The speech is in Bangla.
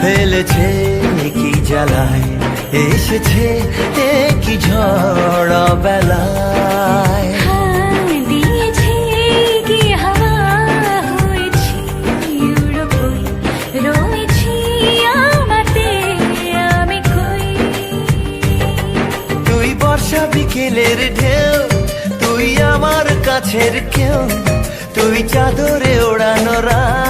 ফেলেছে কি জ্বালায় এসেছে কি ঝড় বেলায়। বর্ষা বিকেলের ঢেউ তুই আমার কাছের কেউ তুই চাদরে ওড়ানো রাত।